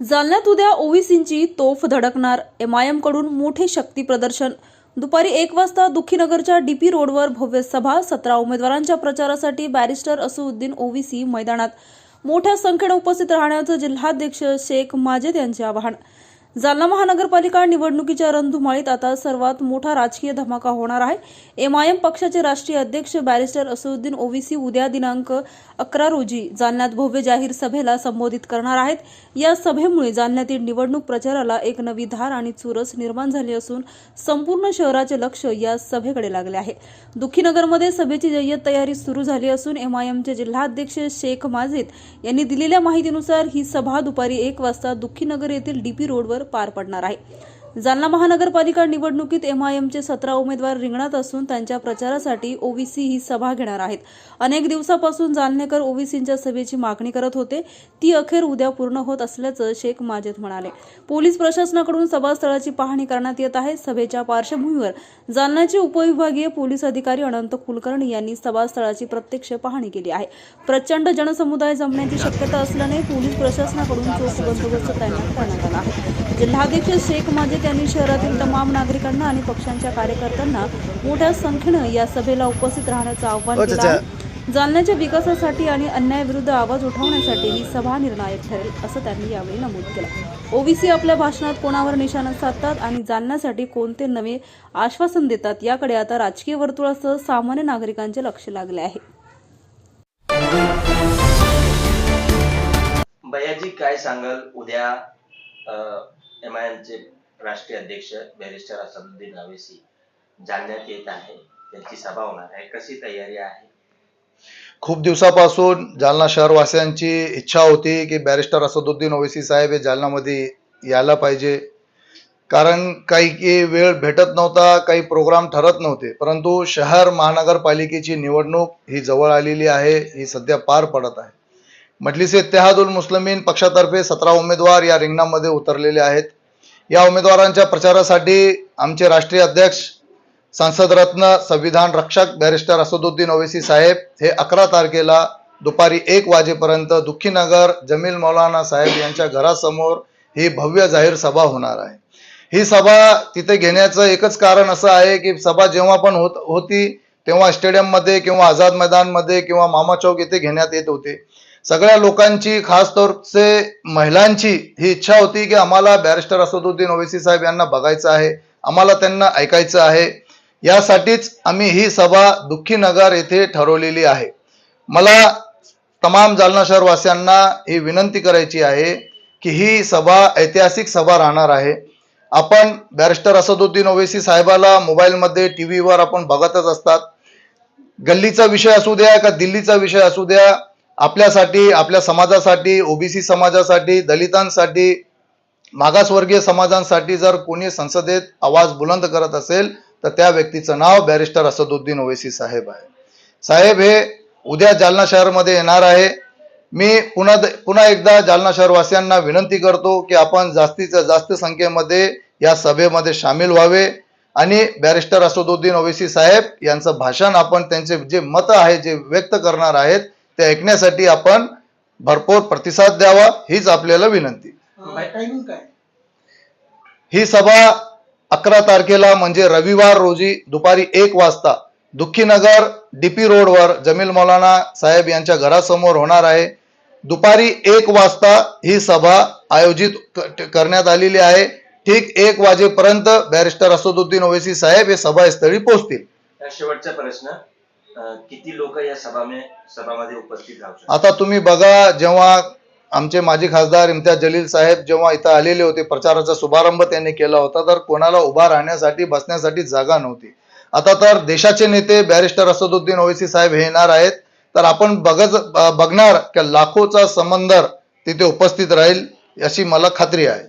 जालन्यात उद्या ओवीसींची तोफ धडकणार. एम आय एमकडून मोठे शक्ती प्रदर्शन. दुपारी एक वाजता दुःखीनगरच्या डीपी रोडवर भव्य सभा सतरा उमेदवारांच्या प्रचारासाठी बॅरिस्टर असुद्दीन ओवीसी मैदानात. मोठ्या संख्येने उपस्थित राहण्याचं जिल्हाध्यक्ष शेख माजेद यांचे आवाहन. जालना महानगरपालिका निवडणुकीच्या रणधुमाळीत आता सर्वात मोठा राजकीय धमाका होणार आहे. एमआयएम पक्षाचे राष्ट्रीय अध्यक्ष बॅरिस्टर असुद्दीन ओवीसी उद्या दिनांक अकरा रोजी जालन्यात भव्य जाहीर सभेला संबोधित करणार आहेत. या सभेमुळे जालन्यातील निवडणूक प्रचाराला एक नवी धार आणि चुरस निर्माण झाली असून संपूर्ण शहराचे लक्ष या सभेकडे लागले आहे. दुःखीनगरमध्ये सभेची जय्यत तयारी सुरू झाली असून एमआयएमचे जिल्हाध्यक्ष शेख माजिद यांनी दिलेल्या माहितीनुसार ही सभा दुपारी एक वाजता दुखीनगर येथील डीपी रोडवर पार पडणार आहे. जालना महानगरपालिका निवडणुकीत एमआयएमचे सतरा उमेदवार रिंगणात असून त्यांच्या प्रचारासाठी ओबीसी ही सभा घेणार आहेत. अनेक दिवसापासून जालनेकर ओबीसींच्या सभेची मागणी करत होते. ती अखेर उद्या पूर्ण होत असल्याचं शेख माजेद म्हणाले. पोलीस प्रशासनाकडून सभास्थळाची पाहणी करण्यात येत आहे. सभेच्या पार्श्वभूमीवर जालन्याचे उपविभागीय पोलीस अधिकारी अनंत कुलकर्णी यांनी सभास्थळाची प्रत्यक्ष पाहणी केली आहे. प्रचंड जनसमुदाय जमण्याची शक्यता असल्याने पोलीस प्रशासनाकडून चोख बंदोबस्त तैनात करण्यात आला आहे. जिल्हाध्यक्ष शेख माजिद यांनी शहरातील तमाम नागरिकांना आणि पक्षांच्या कार्यकर्त्यांना मोठ्या संख्येनं या सभेला उपस्थित राहण्याचं आवाहन केलं आहे. जालन्याच्या विकासासाठी आणि अन्यायाविरुद्ध आवाज उठवण्यासाठी ही सभा निर्णायक ठरेल असं त्यांनी यावेळी नमूद केलं. ओबीसी आपल्या भाषणात कोणावर निशाणा साधतात आणि जालन्यासाठी कोणते नवे आश्वासन देतात याकडे आता राजकीय वर्तुळासह सामान्य नागरिकांचे लक्ष लागले आहे. भैयाजी काय सांगाल? उद्या एम आय एमचे राष्ट्रीय अध्यक्ष बॅरिस्टर असदुद्दीन अवेसी जालन्यात येत आहे. त्यांची सभा होणार आहे. कशी तयारी आहे? खूप दिवसापासून जालना शहरवासियांची इच्छा होती की बॅरिस्टर असदुद्दीन ओवेसी साहेब हे जालनामध्ये यायला पाहिजे. कारण काही की वेळ भेटत नव्हता काही प्रोग्राम ठरत नव्हते. परंतु शहर महानगरपालिकेची निवडणूक ही जवळ आलेली आहे ही सध्या पार पडत आहे. मजलिस इत्तेहादुल मुस्लिमीन पक्षातर्फे सतरा उमेदवार या रिंगणामध्ये उतरलेले आहेत. या उमेदवारांच्या प्रचारासाठी आमचे राष्ट्रीय अध्यक्ष संसदरत्न संविधान रक्षक बॅरिस्टर असदुद्दीन ओवेसी साहेब हे अकरा तारखेला दुपारी एक वाजेपर्यंत दुःखीनगर जमील मौलाना साहेब यांच्या घरासमोर ही भव्य जाहीर सभा होणार आहे. ही सभा तिथे घेण्याचं एकच कारण असं आहे की सभा जेव्हा पण होत होती तेव्हा स्टेडियममध्ये किंवा आझाद मैदानमध्ये किंवा मामा चौक येथे घेण्यात येत होते. सगळ्या लोकांची खास तौरचे महिलांची ही इच्छा होती की आम्हाला बॅरिस्टर असदुद्दीन ओवेसी साहेब यांना बघायचं आहे आम्हाला त्यांना ऐकायचं आहे. यासाठीच आम्ही ही सभा दुःखी नगर येथे ठरवलेली आहे. मला तमाम जालना शहरवासियांना ही विनंती करायची आहे की ही सभा ऐतिहासिक सभा राहणार आहे. आपण बॅरिस्टर असदुद्दीन ओवेसी साहेबाला मोबाईलमध्ये टी व्हीवर आपण बघतच असतात. गल्लीचा विषय असू द्या का दिल्लीचा विषय असू द्या आपल्यासाठी आपल्या समाजासाठी ओबीसी समाजासाठी दलितांसाठी मागासवर्गीय समाजांसाठी जर कोणी संसदेत आवाज बुलंद करत असेल तर त्या व्यक्तीचं नाव बॅरिस्टर असदुद्दीन ओवेसी साहेब आहे. साहेब हे उद्या जालना शहरमध्ये येणार आहे. मी पुन्हा पुन्हा एकदा जालना शहरवासियांना विनंती करतो की आपण जास्तीच्या जास्त संख्येमध्ये या सभेमध्ये सामील व्हावे. आणि बॅरिस्टर असदुद्दीन ओवेसी साहेब यांचं भाषण आपण त्यांचे जे मत आहे जे व्यक्त करणार आहेत ते ऐकण्यासाठी आपण भरपूर प्रतिसाद द्यावा हीच आपल्याला विनंती. ही सभा अकरा तारखेला म्हणजे रविवार रोजी दुपारी एक वाजता दुःखीनगर डीपी रोडवर जमील मौलाना साहेब यांच्या घरासमोर होणार आहे. दुपारी एक वाजता ही सभा आयोजित करण्यात आलेली आहे. ठीक एक वाजेपर्यंत बॅरिस्टर असदुद्दीन ओवेसी साहेब हे सभास्थळी पोहोचतील. शेवटचा प्रश्न. किती लोक या सभामे सभामध्ये उपस्थित राहू शकतात? आता तुम्ही बघा जेव्हा आमचे माजी खासदार इम्तियाज जलील साहेब जेव्हा इथं आलेले होते प्रचाराचा शुभारंभ त्यांनी केला होता तर कोणाला उभा राहण्यासाठी बसण्यासाठी जागा नव्हती. आता तर देशाचे नेते बॅरिस्टर असदुद्दीन ओवेसी साहेब हे येणार आहेत तर आपण बघत बघणार की लाखोचा समंदर तिथे उपस्थित राहील याची मला खात्री आहे.